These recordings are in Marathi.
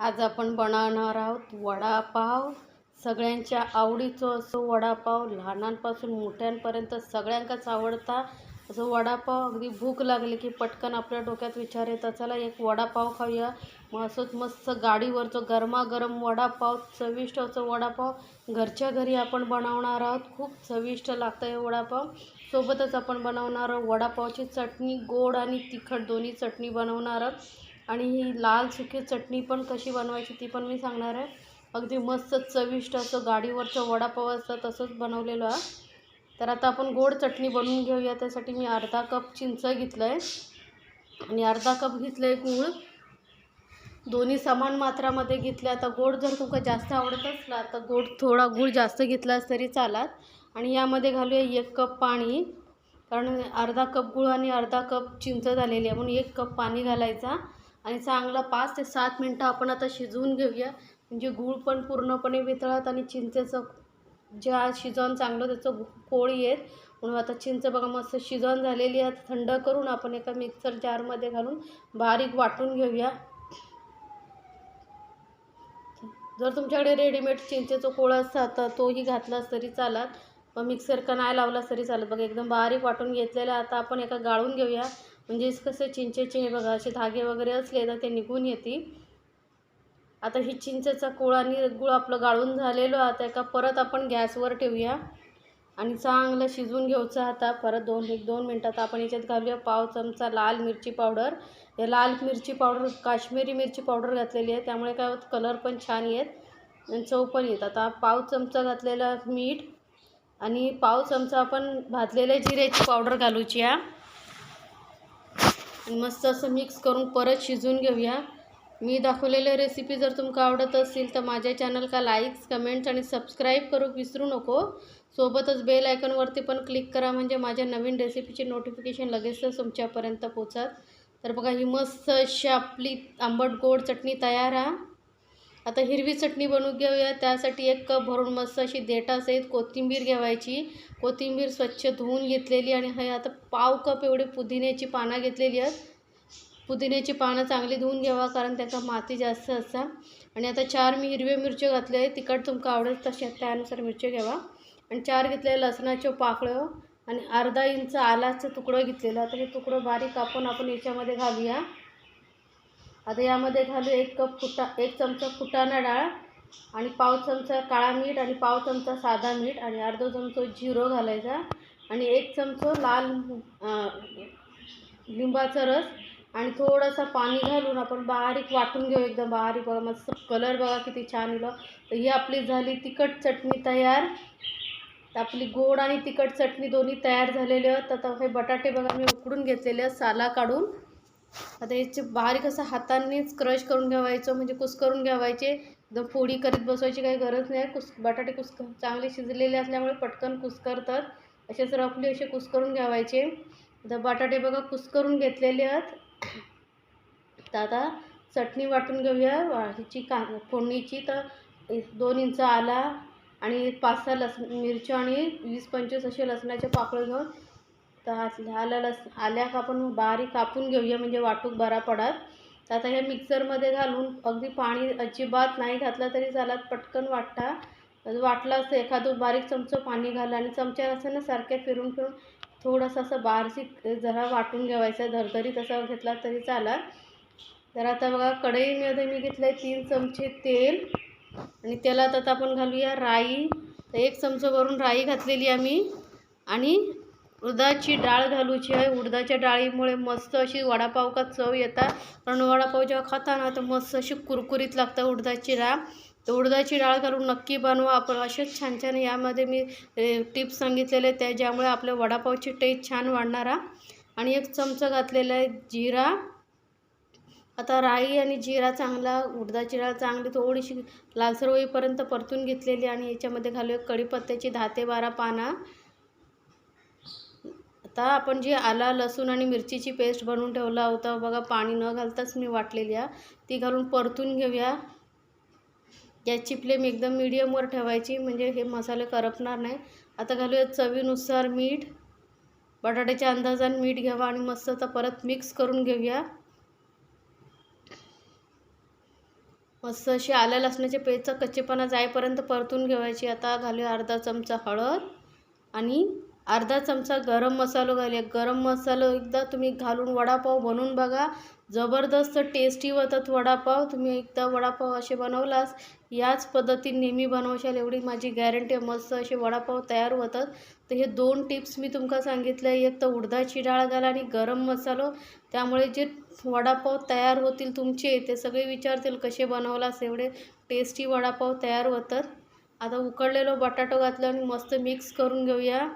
आज आपण बनवणार आहोत वडापाव. सगळ्यांच्या आवडीचं असो वडापाव लहानांपासून मोठ्यांपर्यंत सगळ्यांकाच आवडता. असं वडापाव अगदी भूक लागली की पटकन आपल्या डोक्यात विचार येतात चला एक वडापाव खाऊया. मग असंच मस्त गाडीवरचं गरमागरम वडापाव चविष्ट असं वडापाव. घरच्या घरी आपण बनवणार आहोत. खूप चविष्ट लागतं हे वडापाव. सोबतच आपण बनवणार आहोत वडापावची चटणी गोड आणि तिखट दोन्ही चटणी बनवणार आहोत. आणि ही लाल सुकी चटणी पण कशी बनवायची ती पण मी सांगणार आहे. अगदी मस्त चविष्ट असं गाडीवरचं वडापाव असतं तसंच बनवलेलं आहे. तर आता आपण गोड चटणी बनवून घेऊया. त्यासाठी मी अर्धा कप चिंच घेतलं आहे आणि अर्धा कप घेतलं आहे गूळ. दोन्ही समान मात्रामध्ये घेतले. आता गोड जर तुमका जास्त आवडत असला तर गोड थोडा गूळ जास्त घेतलास तरी चालात. आणि यामध्ये घालूया एक कप पाणी. कारण अर्धा कप गूळ आणि अर्धा कप चिंच झालेली आहे. म्हणून एक कप पाणी घालायचा. आणि चांगला पाच ते सात मिनटं आपण आता शिजवून घेऊया. म्हणजे गूळ पण पूर्णपणे वितळत आणि चिंचेचं ज्या शिजवून चांगलं त्याचं कोळी येत. म्हणून आता चिंच बघा मस्त शिजवून झालेली आहे. थंड करून आपण एका मिक्सर जारमध्ये घालून बारीक वाटून घेऊया. जर तुमच्याकडे रेडीमेड चिंचेचं कोळ असता तर तोही घातलास तरी चालात मग मिक्सर का नाही लावलास तरी चालत. बघा एकदम बारीक वाटून घेतलेलं आता आपण एका गाळून घेऊया. म्हणजे कसं चिंचेचे हे बघा असे धागे वगैरे असले तर ते निघून येते. आता ही चिंचेचा कोळ आणि गुळ आपलं गाळून झालेलो आता एका परत आपण गॅसवर ठेवूया. आणि चांगलं शिजवून घ्यायचं आता. परत दोन एक दोन मिनटात आपण याच्यात घालूया. पाव चमचा लाल मिरची पावडर. या लाल मिरची पावडर काश्मीरी मिरची पावडर घातलेली आहे. त्यामुळे काय होतं कलर पण छान येत आणि चव पण येत. आता पाव चमचा घातलेला मीठ आणि पाव चमचा आपण भाजलेल्या जिऱ्याची पावडर घालूची आहे. आणि मस्त असं मिक्स करून परत शिजून घेऊया. मी दाखवलेल्या रेसिपी जर तुमका आवडत असतील तर माझ्या चॅनलका लाईक्स कमेंट्स आणि सबस्क्राईब करू विसरू नको. सोबतच बेल आयकॉनवरती पण क्लिक करा म्हणजे माझ्या नवीन रेसिपीचे नोटिफिकेशन लगेचच तुमच्यापर्यंत पोचत तर बघा ही मस्त अशी आपली आंबट गोड चटणी तयार आहे. आता हिरवी चटणी बनवून घेऊया. त्यासाठी एक कप भरून मस्त अशी देठासहित कोथिंबीर घ्यावायची कोथिंबीर स्वच्छ धुवून घेतलेली आणि हे आता पाव कप एवढे पुदिन्याची पानं घेतलेली आहेत. पुदिन्याची पानं चांगली धुवून घ्यावा कारण त्याचा माती जास्त असता आणि आता चार मी हिरव्या मिरच्या घातल्या आहे तिखट तुमका आवडेल तशा. त्यानुसार मिरच्या घ्यावा. आणि चार घेतले लसणाचं पाकळं. आणि अर्धा इंच आलाचं तुकडं घेतलेलं. आता हे तुकडं बारीक कापून आपण याच्यामध्ये घालूया. आता यामध्ये घालू एक कप फुटा एक चमचा फुटाणा डाळ आणि पाव चमचा काळा मीठ आणि पाव चमचा साधा मीठ आणि अर्धा चमचा जिरो घालायचा आणि एक चमचा लाल लिंबाचा रस आणि थोडंसं पाणी घालून आपण बारीक वाटून घेऊ एकदम बारीक बघा मस्त कलर बघा किती छान येलो तर ही आपली झाली तिखट चटणी तयार. तर आपली गोड आणि तिखट चटणी दोन्ही तयार झालेले आहेत. तर हे बटाटे बघा मी उकडून घेतलेले आहेत साला काढून. आता याचे बारीक असं हातानेच क्रश करून घ्यावायचं म्हणजे कुस्करून घ्यावायचे. एकदम फोडी करीत बसवायची काही गरज नाही. कुस बटाटे कुस चांगले शिजलेले असल्यामुळे पटकन कुस्करतात असेच रफली असे कुस्करून घ्यावायचे. तर बटाटे बघा कुस्करून घेतलेले आहेत. तर आता चटणी वाटून घेऊया. ह्याची का फोडणीची. तर दोन इंच आला आणि पाच सहा लस मिरच्या आणि वीस पंचवीस असे लसणाचे पाकळं घेऊन तर आल्या लस आल्या आपण बारीक कापून घेऊया म्हणजे वाटूक बरा पडत. तर आता हे मिक्सरमध्ये घालून अगदी पाणी अजिबात नाही घातलं तरी चालत पटकन वाटता वाटलं असं एखादं बारीक चमचं पाणी घाला आणि चमच्या असं ना सारख्या फिरून फिरून थोडंसं असं बारशी जरा वाटून घेवायचं धरधरी तसा घेतला तरी चालत. तर आता बघा कढईमध्ये मी घेतलं आहे तीन चमचे तेल आणि तेलात आता आपण घालूया राई. तर एक चमचा भरून राई घातलेली आम्ही आणि उडदाची डाळ घालूची आहे. उडदाच्या डाळीमुळे मस्त अशी वडापाव का चव येतात कारण वडापाव जेव्हा खाताना तर मस्त अशी कुरकुरीत लागतं उडदाची डाळ. तर उडदाची डाळ घालून नक्की बनवा. आपण असेच छान छान यामध्ये मी टिप्स सांगितलेले त्या ज्यामुळे आपल्या वडापावची टेस्ट छान वाढणारा आणि एक चमचा घातलेला आहे जिरा. आता राई आणि जिरा चांगला उडदाची डाळ चांगली थोडीशी लालसर होईपर्यंत परतून घेतलेली आणि याच्यामध्ये घालूया कढीपत्त्याची दहा ते बारा पानं. आता आपण जी आला लसूण आणि मिरचीची पेस्ट बनवून ठेवला होता बघा पाणी न घालताच मी वाटलेली आहे. ती घालून परतून घेऊया. गॅसची फ्लेम एकदम मिडियमवर ठेवायची म्हणजे हे मसाले करपणार नाही. आता घालूया चवीनुसार मीठ. बटाट्याच्या अंदाजाने मीठ घ्यावा आणि मस्त आता परत मिक्स करून घेऊया. मस्त अशी आल्या लसणाच्या पेजचा कच्चेपणा जाईपर्यंत परतून घेवायची. आता घालूया अर्धा चमचा हळद आणि अर्धा चमचा गरम मसालो घालूया गरम मसालो एकदा तुम्ही घालून वडापाव बनवून बघा. जबरदस्त टेस्टी होतात वडापाव. तुम्ही एकदा वडापाव असे बनवलास याच पद्धतीने नेहमी बनवशाल एवढी माझी गॅरंटी आहे. मस्त असे वडापाव तयार होतात. तर हे दोन टिप्स मी तुमका सांगितले. एक तर उडदाची डाळ घाला आणि गरम मसालो. त्यामुळे जे वडापाव तयार होतील तुमचे ते सगळे विचारतील कसे बनवलास एवढे टेस्टी वडापाव तयार होतात. आता उकडलेलो बटाटो घातलं आणि मस्त मिक्स करून घेऊया.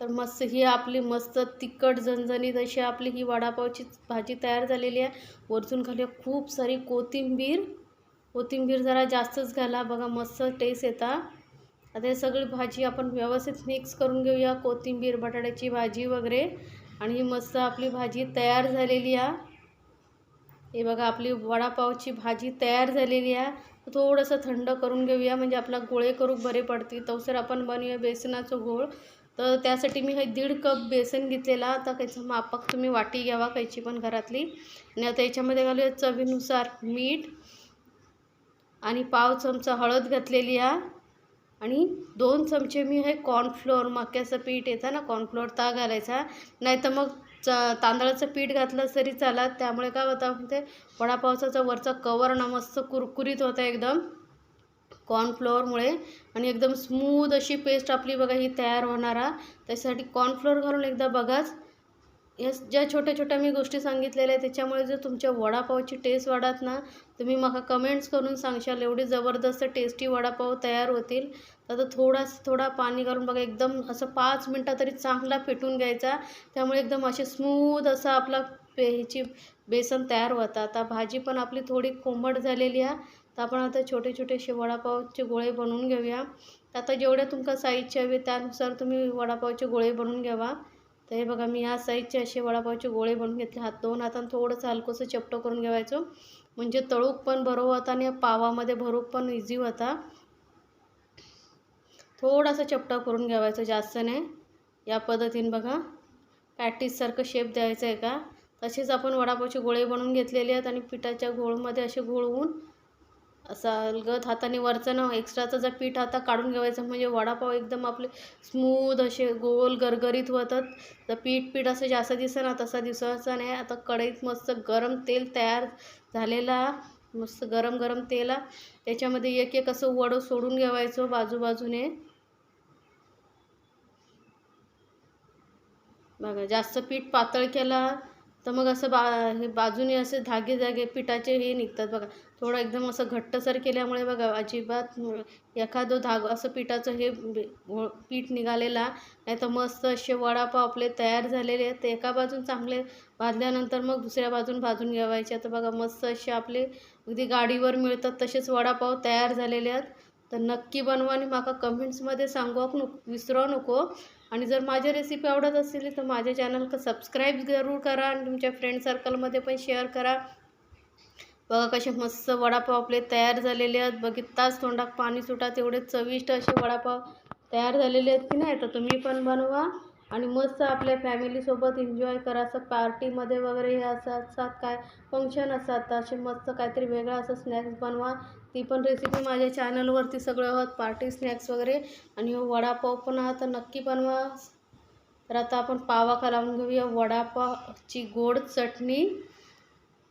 तर मस्त ही आपली मस्त तिखट झणझणीत अशी आपली ही वडापावची भाजी तयार झालेली आहे. वरतून खाली खूप सारी कोथिंबीर. कोथिंबीर जरा जास्तच घाला बघा मस्त टेस्ट येता. आता हे सगळी भाजी आपण व्यवस्थित मिक्स करून घेऊया कोथिंबीर बटाट्याची भाजी वगैरे. आणि ही मस्त आपली भाजी तयार झालेली आहे. हे बघा आपली वडापावची भाजी तयार झालेली आहे. थोडंसं थंड करून घेऊया म्हणजे आपला गोळे करू बरे पडतील. तवसर आपण बनवूया बेसनाचं गोळ तर त्यासाठी मी हे दीड कप बेसन घेतलेला आता त्याचं मापक तुम्ही वाटी घ्यावा कायची पण घरातली. आणि आता याच्यामध्ये घालूया चवीनुसार मीठ आणि पाव चमचा हळद घातलेली आहे आणि दोन चमचे मी हे कॉर्नफ्लोअर मक्याचं पीठ येतं ना कॉर्नफ्लोअर ता घालायचा. नाही तर मग च तांदळाचं पीठ घातलं तरी चालत. त्यामुळे काय होतं ते वडापावसाचा वरचा कवर ना मस्त कुरकुरीत होतं एकदम. कॉर्नफ्लोअरमुळे आणि एकदम स्मूद अशी पेस्ट आपली बघा ही तयार होणारा त्यासाठी कॉर्नफ्लोअर घालून एकदा बघाच. या ज्या छोट्या छोट्या मी गोष्टी सांगितलेल्या आहेत त्याच्यामुळे जर तुमच्या वडापावची टेस्ट वाढत ना तुम्ही मला कमेंट्स करून सांगशाल एवढी जबरदस्त टेस्टी वडापाव तयार होतील. तर थोडा थोडा पाणी घालून बघा एकदम असं पाच मिनटं तरी चांगला फेटून घ्यायचा. त्यामुळे एकदम असे स्मूद असा आपला पे ह्याची बेसन तयार होता. आता भाजी पण आपली थोडी कोंबट झालेली आहे. तर आपण आता छोटे छोटे असे वडापावचे गोळे बनवून घेऊया. आता जेवढ्या तुमका साईजचे हवे त्यानुसार तुम्ही वडापावचे गोळे बनवून घ्यावा. तर हे बघा मी ह्या साईजचे असे वडापावचे गोळे बनवून घेतले हात दोन हातानं थोडंसं हलकंसं चपटं करून घ्यायचं. म्हणजे तळूक पण बरोबर होता आणि पावामध्ये भरूक पण इझी होता. थोडासा चपटा करून घ्यावायचं जास्त नाही या पद्धतीने बघा. पॅटीससारखं शेप द्यायचं आहे का? तसेच आपण वडापावचे गोळे बनवून घेतलेले आहेत आणि पिठाच्या गोळमध्ये असे घोळवून असा अलगद हाताने वरचं ना एक्स्ट्राचं जर पीठ आता काढून घ्यायचं म्हणजे वडापाव एकदम आपले स्मूद असे गोल गरगरीत होतात. तर पीठ पीठ असं जास्त दिसतं ना तसा दिसायचा नाही. आता कढईत मस्त गरम तेल तयार झालेला मस्त गरम गरम तेला. त्याच्यामध्ये एक एक असं वडं सोडून घ्यावायचं बाजूबाजूने. बघा जास्त पीठ पातळ केला. तर मग असं बा हे बाजूने असे धागे धागे पिठाचे हे निघतात बघा. थोडं एकदम असं घट्टसर केल्यामुळे बघा अजिबात एखादं धाग असं पिठाचं हे पीठ निघालेला नाही तर मस्त असे वडापाव आपले तयार झालेले आहेत. ते एका बाजून चांगले भाजल्यानंतर मग दुसऱ्या बाजून भाजून घ्यावायचे आता बघा मस्त असे आपले अगदी गाडीवर मिळतात तसेच वडापाव तयार झालेले आहेत. तर नक्की बनवा आणि माका कमेंट्समध्ये सांगू. नको विसरू नको. आणि जर माझ्या रेसिपी आवडत असतील तर माझ्या चॅनलला सबस्क्राईब जरूर करा आणि तुमच्या फ्रेंड सर्कलमध्ये पण शेअर करा. बघा कसे मस्त वडापाव आपले तयार झालेले आहेत. बघितताच तोंडात पाणी सुटा तेवढे चविष्ट असे वडापाव तयार झालेले आहेत की नाही तर तुम्ही पण बनवा. आणि मस्त आपल्या फॅमिलीसोबत एन्जॉय करा. असं पार्टीमध्ये वगैरे हे असं असतात काय फंक्शन असतात असे मस्त काहीतरी वेगळं असं स्नॅक्स बनवा. ती पण रेसिपी माझ्या चॅनलवरती सगळं आहोत पार्टी स्नॅक्स वगैरे आणि वडापाव पण आहात तर नक्की बनवा तर आता आपण पावा लावून घेऊया. वडापावची गोड चटणी.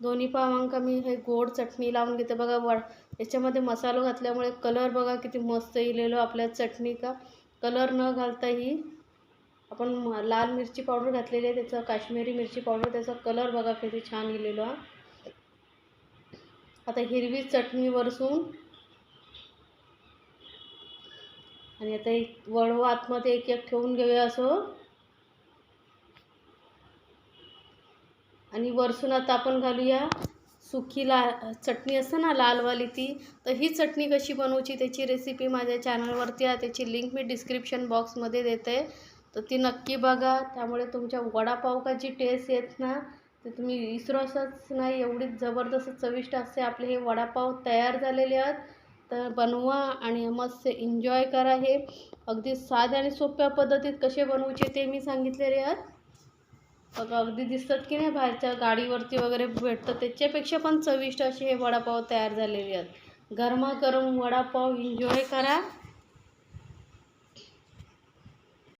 दोन्ही पावांका मी हे गोड चटणी लावून घेते. बघा वड याच्यामध्ये मसालो घातल्यामुळे कलर बघा किती मस्त येलेलो आपल्या चटणी का कलर न घालता ही आपण लाल मिरची पावडर घातलेली आहे. त्याचं काश्मीरी मिरची पावडर त्याचा कलर बघा किती छान गेलेलो आता हिरवी चटणी वरसून आणि आता एक वळव आतमध्ये एक एक ठेवून घेऊया असं. आणि वरसून आता आपण घालूया सुकी ला चटणी असते ना लालवाली ती तर ही चटणी कशी बनवायची त्याची रेसिपी माझ्या चॅनलवरती आहे. त्याची लिंक मी डिस्क्रिप्शन बॉक्समध्ये देते. तर ती नक्की बघा. त्यामुळे तुमच्या वडापाव का जी टेस्ट येत ना. तर तुम्ही विसरसच नाही एवढीच जबरदस्त चविष्ट असते आपले हे वडापाव तयार झालेले आहेत. तर बनवा आणि मस्त एन्जॉय करा हे. अगदी साध्या आणि सोप्या पद्धतीत कसे बनवूचे ते मी सांगितलेले आहेत. बघा अगदी दिसतात की नाही बाहेरच्या गाडीवरती वगैरे भेटतं त्याच्यापेक्षा पण चविष्ट असे हे वडापाव तयार झालेले आहेत. गरमागरम वडापाव एन्जॉय करा.